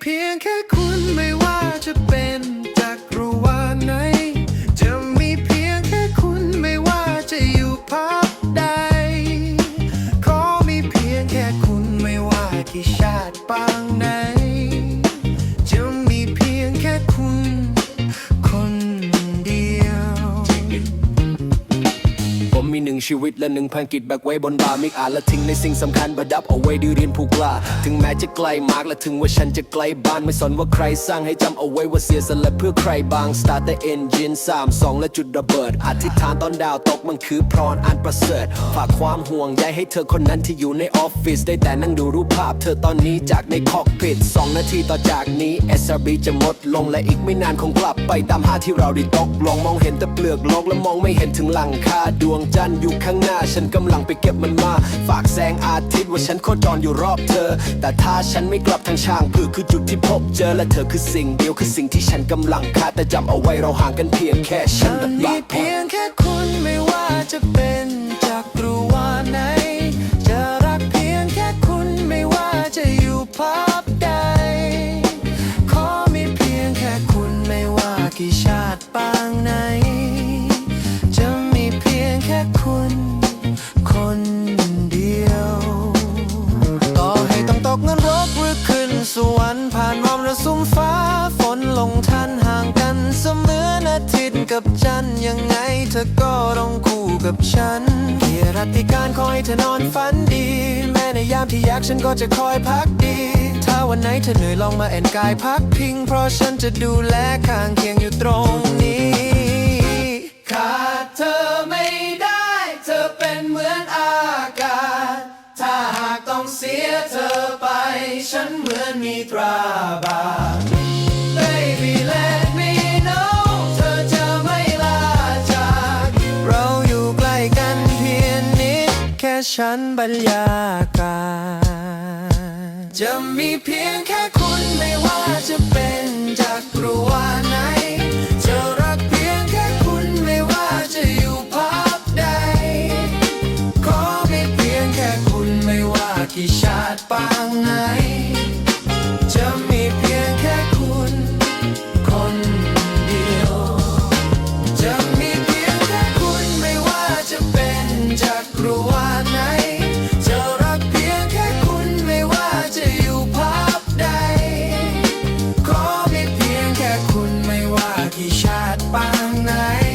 pin can หนึ่งชีวิตและหนึ่งพันกิจแบกไว้บนบ่ามิกอ่านและทิ้งในสิ่งสำคัญประดับเอาไว้ด้วยเรียนผูกกล้า ถึงแม้จะไกลมากและถึงว่าฉันจะไกลบ้านไม่สนว่าใครสร้างให้จำเอาไว้ว่าเสียสละเพื่อใครบาง start the engine สามสองและจุดระเบิดอธิษฐานตอนดาวตกมันคือพรอันประเสริฐฝากความห่วงใยให้เธอคนนั้นที่อยู่ในออฟฟิศได้แต่นั่งดูรูปภาพ เธอตอนนี้จากในคอกพิทสองนาทีต่อจากนี้ SRB จะหมดลงและอีกไม่นานคงกลับไปตามหาที่เราได้ตกลงมองเห็นแต่เปลือกโลกและมองไม่เห็นถึงหลังคาดวงจันทร์อยู่ข้างหน้า ฉันกำลังไปเก็บมันมา ฝากแสงอาทิตย์ว่าฉันโคจรอยู่รอบเธอ แต่ถ้าฉันไม่กลับทางช่างผือคือจุดที่พบเจอและเธอคือสิ่งเดียวคือสิ่งที่ฉันกำลังคาดแต่จำเอาไว้เราห่างกันเพียงแค่ฉันและมีบาเพียงแค่คุณไม่ว่าจะเป็น คุณคนเดียว ต่อให้ต้องตกนรกหรือขึ้นสวรรค์ผ่านมระสุมฟ้าฝนลงทันห่างกันเสมือนอาทิตย์กับจันทร์ยังไงเธอก็ต้องคู่กับฉันเกียรติการขอให้เธอนอนฝันดี แม้ในยามที่ยากฉันก็จะคอยพักดี ถ้าวันไหนเธอเหนื่อยลองมาแอนกายพักพิง เพราะฉันจะดูแลข้างเคียงอยู่ตรง เสียเธอไป ฉันเหมือนมีตราบาป Baby let me know เธอจะไม่ลาจาก เราอยู่ใกล้กันเพียงนิด แค่ฉันบรรยากาศจะมีเพียงแค่คุณไม่ว่า by night.